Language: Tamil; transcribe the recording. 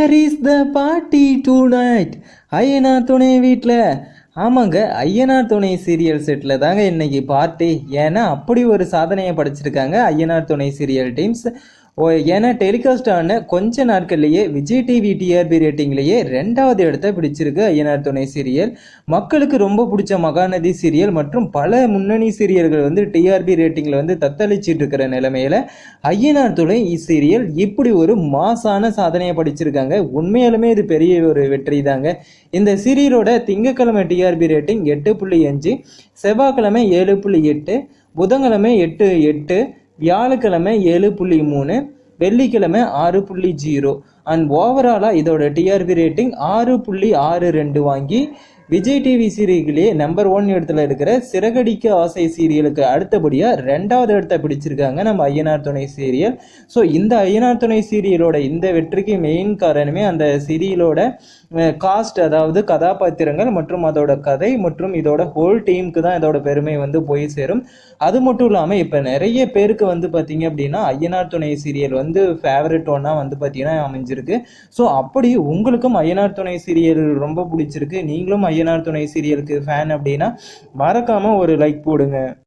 Where is the party tonight Ayyanar Thunai வீட்டில் ஆமாங்க ஐயனார் துணை சீரியல் செட்டில் தாங்க இன்னைக்கு பார்ட்டி ஏன்னா அப்படி ஒரு சாதனையை படைச்சிருக்காங்க ஐயனார் துணை சீரியல் டீம்ஸ் ஏன்னா டெலிகாஸ்ட் ஆன கொஞ்ச நாட்கள்லேயே விஜய் டிவி டிஆர்பி ரேட்டிங்லேயே ரெண்டாவது இடத்த பிடிச்சிருக்கு ஐயனார் துணை சீரியல். மக்களுக்கு ரொம்ப பிடிச்ச மகாநதி சீரியல் மற்றும் பல முன்னணி சீரியல்கள் வந்து டிஆர்பி ரேட்டிங்கில் வந்து தத்தளிச்சிட்டு இருக்கிற நிலைமையில ஐயனார் துணை சீரியல் இப்படி ஒரு மாசான சாதனையை படிச்சிருக்காங்க. உண்மையாலுமே இது பெரிய ஒரு வெற்றி தாங்க. இந்த சீரியலோட திங்கக்கிழமை டிஆர்பி ரேட்டிங் எட்டு புள்ளி அஞ்சு செவ்வாய்க்கிழமை ஏழு புள்ளி எட்டு புதன்கிழமை எட்டு எட்டு வியாழக்கிழமை ஏழு புள்ளி மூணு வெள்ளிக்கிழமை ஆறு புள்ளி ஜீரோ. அண்ட் ஓவராலாக இதோட டிஆர்பி ரேட்டிங் ஆறு புள்ளி ஆறு ரெண்டு வாங்கி விஜய் டிவி சீரியல்களே நம்பர் ஒன் இடத்துல இருக்கிற சிறகடிக்க ஆசை சீரியலுக்கு அடுத்தபடியாக ரெண்டாவது இடத்த பிடிச்சிருக்காங்க நம்ம ஐயனார் துணை சீரியல். ஸோ இந்த ஐயனார் துணை சீரியலோட இந்த வெற்றிக்கு மெயின் காரணமே அந்த சீரியலோட காஸ்ட் அதாவது கதாபாத்திரங்கள் மற்றும் அதோட கதை மற்றும் இதோட ஹோல் டீமுக்கு தான் இதோட பெருமை வந்து போய் சேரும். அது மட்டும் இல்லாமல் இப்போ நிறைய பேருக்கு வந்து பார்த்தீங்க அப்படின்னா ஐயனார் துணை சீரியல் வந்து ஃபேவரட் ஒன்னாக வந்து பார்த்தீங்கன்னா அமைஞ்சிருக்கு. ஸோ அப்படி உங்களுக்கும் ஐயனார் துணை சீரியல் ரொம்ப பிடிச்சிருக்கு. நீங்களும் ஐயனார் துணை சீரியலுக்கு ஃபேன் அப்படின்னா மறக்காமல் ஒரு லைக் போடுங்க.